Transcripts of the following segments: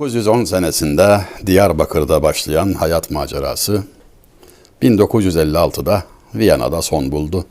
1910 senesinde Diyarbakır'da başlayan hayat macerası 1956'da Viyana'da son buldu.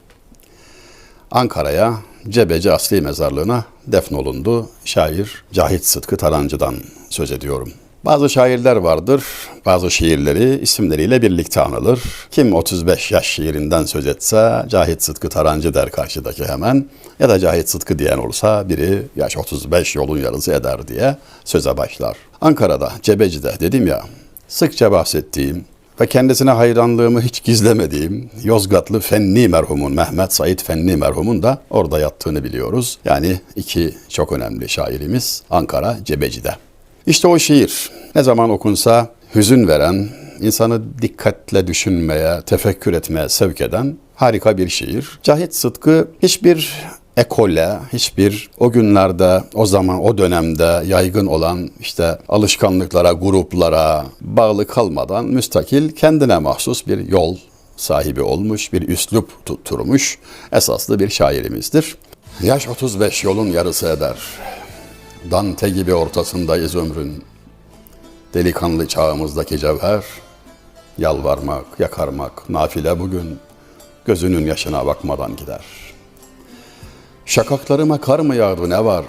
Ankara'ya Cebeci Asli Mezarlığı'na defnolundu. Şair Cahit Sıtkı Tarancı'dan söz ediyorum. Bazı şairler vardır, bazı şiirleri isimleriyle birlikte anılır. Kim 35 yaş şiirinden söz etse Cahit Sıtkı Tarancı der karşıdaki hemen. Ya da Cahit Sıtkı diyen olsa biri yaş 35 yolun yarısı eder diye söze başlar. Ankara'da, Cebeci'de dedim ya sıkça bahsettiğim ve kendisine hayranlığımı hiç gizlemediğim Yozgatlı Fenni merhumun Mehmet Said Fenni merhumun da orada yattığını biliyoruz. Yani iki çok önemli şairimiz Ankara Cebeci'de. İşte o şiir ne zaman okunsa hüzün veren, insanı dikkatle düşünmeye, tefekkür etmeye sevk eden harika bir şiir. Cahit Sıtkı hiçbir ekole, hiçbir o günlerde, o zaman, o dönemde yaygın olan işte alışkanlıklara, gruplara bağlı kalmadan müstakil, kendine mahsus bir yol sahibi olmuş, bir üslup tutturmuş esaslı bir şairimizdir. Yaş 35 yolun yarısı eder. Dante gibi ortasındayız ömrün. Delikanlı çağımızdaki cevher, yalvarmak, yakarmak, nafile bugün, gözünün yaşına bakmadan gider. Şakaklarıma kar mı yağdı ne var?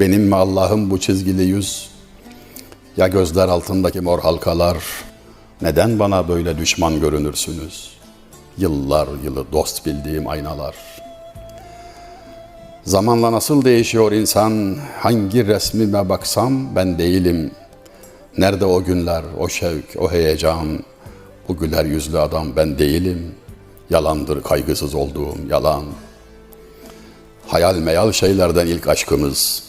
Benim mi Allah'ım bu çizgili yüz? Ya gözler altındaki mor halkalar? Neden bana böyle düşman görünürsünüz? Yıllar yılı dost bildiğim aynalar.'' Zamanla nasıl değişiyor insan? Hangi resmime baksam ben değilim. Nerede o günler, o şevk, o heyecan? Bu güler yüzlü adam ben değilim. Yalandır kaygısız olduğum yalan. Hayal meyal şeylerden ilk aşkımız.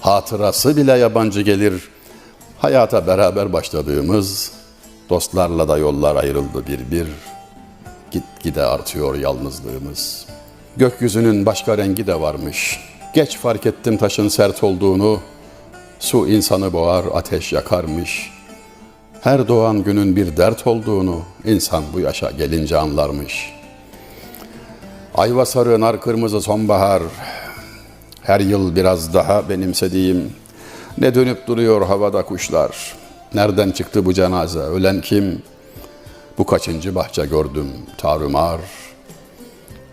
Hatırası bile yabancı gelir. Hayata beraber başladığımız dostlarla da yollar ayrıldı bir bir. Git gide artıyor yalnızlığımız.'' Gökyüzünün başka rengi de varmış. Geç fark ettim taşın sert olduğunu. Su insanı boğar, ateş yakarmış. Her doğan günün bir dert olduğunu insan bu yaşa gelince anlarmış. Ayva sarı, nar kırmızı sonbahar. Her yıl biraz daha benimsediğim. Ne dönüp duruyor havada kuşlar. Nereden çıktı bu cenaze? Ölen kim? Bu kaçıncı bahçe gördüm tarumar.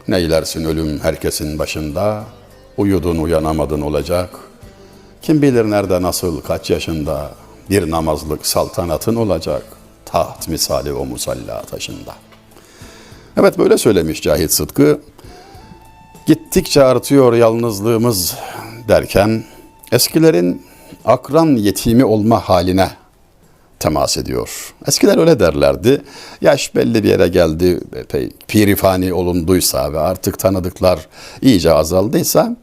Neylersin ölüm herkesin başında, uyudun uyanamadın olacak. Kim bilir nerede nasıl kaç yaşında bir namazlık saltanatın olacak. Taht misali o musalla taşında. Evet böyle söylemiş Cahit Sıtkı. Gittikçe artıyor yalnızlığımız derken eskilerin akran yetimi olma haline temas ediyor. Eskiler öyle derlerdi. Yaş belli bir yere geldi, pirifani olunduysa ve artık tanıdıklar iyice azaldıysa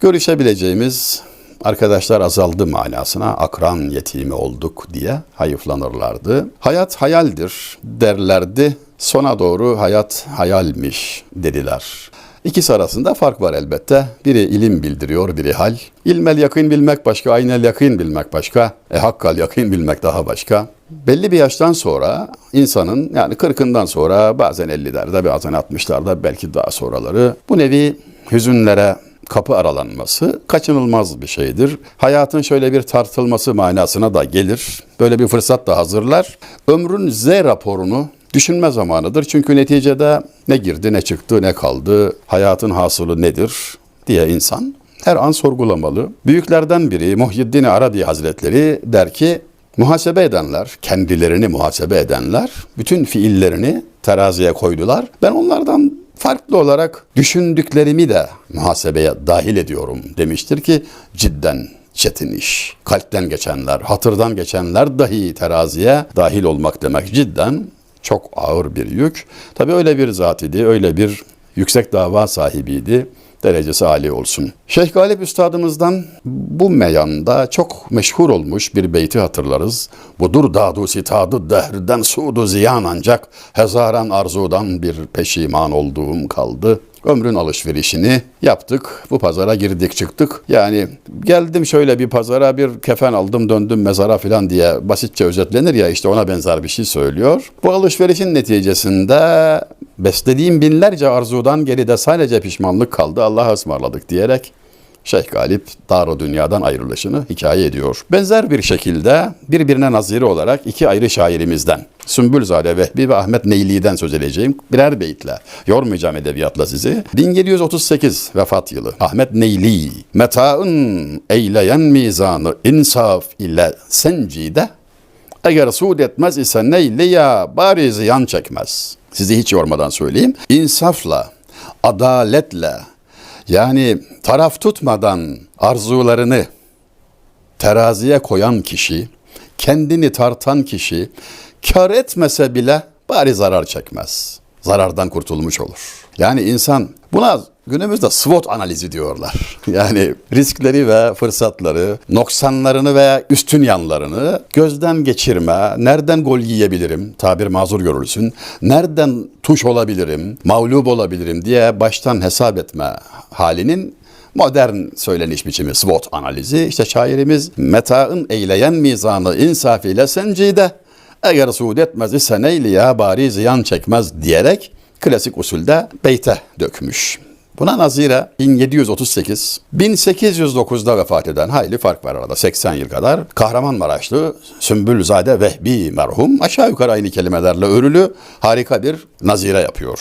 görüşebileceğimiz arkadaşlar azaldı manasına akran yetimi olduk diye hayıflanırlardı. Hayat hayaldir derlerdi. Sona doğru hayat hayalmiş dediler. İkisi arasında fark var elbette. Biri ilim bildiriyor, biri hal. İlmel yakın bilmek başka, aynel yakın bilmek başka. E hakkal yakın bilmek daha başka. Belli bir yaştan sonra insanın yani 40'ından sonra bazen 50'lerde bazen 60'larda belki daha sonraları bu nevi hüzünlere kapı aralanması kaçınılmaz bir şeydir. Hayatın şöyle bir tartılması manasına da gelir. Böyle bir fırsat da hazırlar. Ömrün Z raporunu düşünme zamanıdır. Çünkü neticede ne girdi, ne çıktı, ne kaldı, hayatın hasılı nedir diye insan her an sorgulamalı. Büyüklerden biri Muhyiddin Arabi Hazretleri der ki muhasebe edenler, kendilerini muhasebe edenler bütün fiillerini teraziye koydular. Ben onlardan farklı olarak düşündüklerimi de muhasebeye dahil ediyorum demiştir ki cidden çetin iş. Kalpten geçenler, hatırdan geçenler dahi teraziye dahil olmak demek cidden çok ağır bir yük. Tabi öyle bir zat idi, öyle bir yüksek dava sahibiydi. Derecesi âli olsun. Şeyh Galip Üstadımızdan bu meyanda çok meşhur olmuş bir beyti hatırlarız. Budur dadu sitadı dehrden sudu ziyan ancak hezaran arzudan bir peşiman olduğum kaldı ömrün alışverişini yaptık. Bu pazara girdik çıktık. Yani geldim şöyle bir pazara bir kefen aldım döndüm mezara falan diye basitçe özetlenir ya işte ona benzer bir şey söylüyor. Bu alışverişin neticesinde beslediğim binlerce arzudan geride sadece pişmanlık kaldı. Allah'a ısmarladık diyerek Şeyh Galip Dar Dünya'dan ayrılışını hikaye ediyor. Benzer bir şekilde birbirine naziri olarak iki ayrı şairimizden Sümbülzade Vehbi ve Ahmet Neyli'den söz edeceğim. Birer beytle. Yormayacağım edebiyatla sizi. 1738 vefat yılı. Ahmet Neyli. Metaın eyleyen mizanı insaf ile sencide eğer suud etmez ise neyle ya bari ziyan çekmez. Sizi hiç yormadan söyleyeyim. İnsafla, adaletle yani taraf tutmadan arzularını teraziye koyan kişi, kendini tartan kişi kar etmese bile bari zarar çekmez. Zarardan kurtulmuş olur. Yani insan buna günümüzde SWOT analizi diyorlar. Yani riskleri ve fırsatları, noksanlarını ve üstün yanlarını gözden geçirme, nereden gol yiyebilirim, tabir mazur görülsün, nereden tuş olabilirim, mağlup olabilirim diye baştan hesap etme halinin modern söyleniş biçimi SWOT analizi. İşte şairimiz metaın eyleyen mizanı insaf ile sencide eğer suud etmez ise neyli ya bari ziyan çekmez diyerek klasik usulde beyte dökmüş. Buna nazire 1738, 1809'da vefat eden hayli fark var arada 80 yıl kadar. Kahramanmaraşlı Sümbülzade Vehbi merhum aşağı yukarı aynı kelimelerle örülü harika bir nazire yapıyor.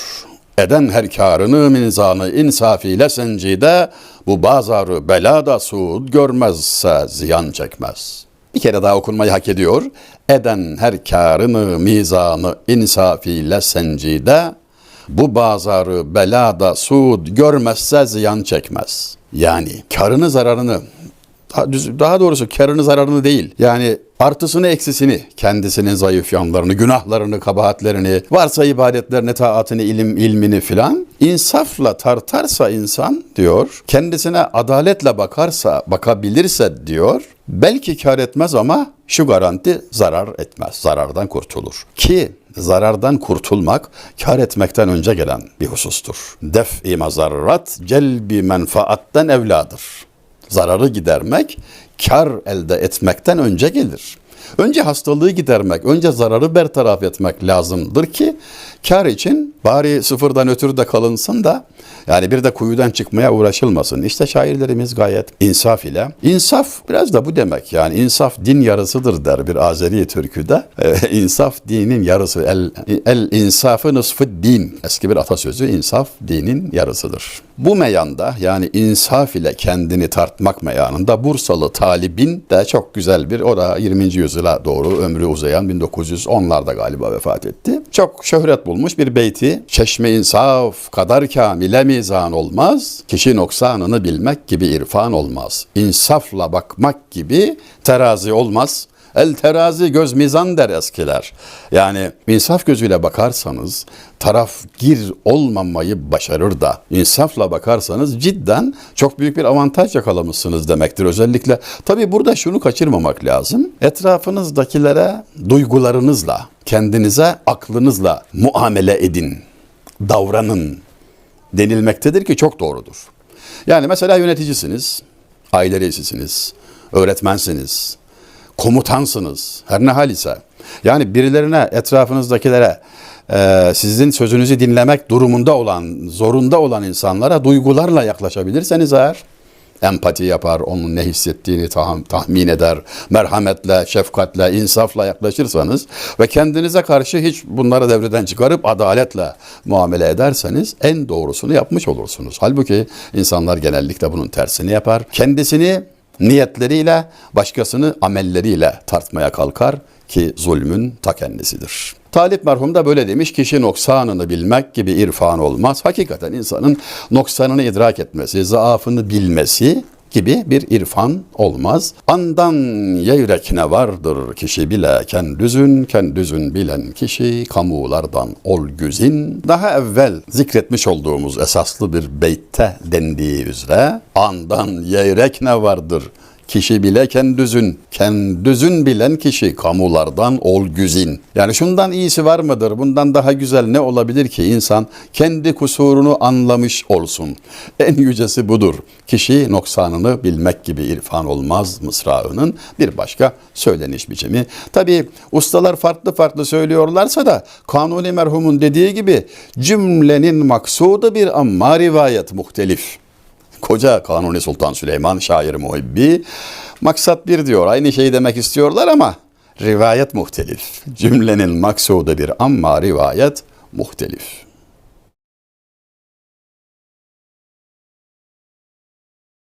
Eden her kârını minzanı insafiyle sencide bu bazarı belada suud görmezse ziyan çekmez. Bir kere daha okunmayı hak ediyor. Eden her kârını mizanı insafiyle sencide bu bazarı belada suud görmezse ziyan çekmez. Yani karını zararını daha doğrusu karını zararını değil. Yani artısını eksisini, kendisinin zayıf yanlarını, günahlarını, kabahatlerini, varsa ibadetlerini, taatını, ilim, ilmini filan insafla tartarsa insan diyor, kendisine adaletle bakarsa, bakabilirse diyor, belki kar etmez ama şu garanti zarar etmez, zarardan kurtulur. Ki zarardan kurtulmak kar etmekten önce gelen bir husustur. Def-i mazarrat celbi menfaatten evladır zararı gidermek kar elde etmekten önce gelir. Önce hastalığı gidermek, önce zararı bertaraf etmek lazımdır ki kar için bari sıfırdan ötürü de kalınsın da yani bir de kuyudan çıkmaya uğraşılmasın. İşte şairlerimiz gayet insaf ile. İnsaf biraz da bu demek yani insaf din yarısıdır der bir Azeri türküde. Ee, insaf dinin yarısı. El, el insafı nısfı din. Eski bir atasözü insaf dinin yarısıdır. Bu meyanda yani insaf ile kendini tartmak meyanında Bursalı Talib'in de çok güzel bir o da 20. yüzyıla doğru ömrü uzayan 1910'larda galiba vefat etti. Çok şöhret bulmuş bir beyti. Çeşme insaf kadar kamile mizan olmaz. Kişi noksanını bilmek gibi irfan olmaz. İnsafla bakmak gibi terazi olmaz. El terazi göz mizan der eskiler. Yani insaf gözüyle bakarsanız taraf gir olmamayı başarır da insafla bakarsanız cidden çok büyük bir avantaj yakalamışsınız demektir. Özellikle tabii burada şunu kaçırmamak lazım. Etrafınızdakilere duygularınızla, kendinize aklınızla muamele edin, davranın denilmektedir ki çok doğrudur. Yani mesela yöneticisiniz, aile reisisiniz, öğretmensiniz, komutansınız. Her ne hal ise. Yani birilerine, etrafınızdakilere e, sizin sözünüzü dinlemek durumunda olan, zorunda olan insanlara duygularla yaklaşabilirseniz eğer empati yapar, onun ne hissettiğini tah- tahmin eder, merhametle, şefkatle, insafla yaklaşırsanız ve kendinize karşı hiç bunları devreden çıkarıp adaletle muamele ederseniz en doğrusunu yapmış olursunuz. Halbuki insanlar genellikle bunun tersini yapar. Kendisini niyetleriyle, başkasını amelleriyle tartmaya kalkar ki zulmün ta kendisidir. Talip merhum da böyle demiş, kişi noksanını bilmek gibi irfan olmaz. Hakikaten insanın noksanını idrak etmesi, zaafını bilmesi gibi bir irfan olmaz. Andan yeyrek ne vardır kişi bile kendüzün, kendüzün bilen kişi kamulardan ol güzin. Daha evvel zikretmiş olduğumuz esaslı bir beytte dendiği üzere andan yeyrek ne vardır Kişi bile kendüzün, kendüzün bilen kişi kamulardan ol güzin. Yani şundan iyisi var mıdır? Bundan daha güzel ne olabilir ki insan kendi kusurunu anlamış olsun. En yücesi budur. Kişi noksanını bilmek gibi irfan olmaz mısrağının bir başka söyleniş biçimi. Tabi ustalar farklı farklı söylüyorlarsa da Kanuni merhumun dediği gibi cümlenin maksudu bir amma rivayet muhtelif Koca Kanuni Sultan Süleyman şair muhibbi. Maksat bir diyor. Aynı şeyi demek istiyorlar ama rivayet muhtelif. Cümlenin maksudu bir ama rivayet muhtelif.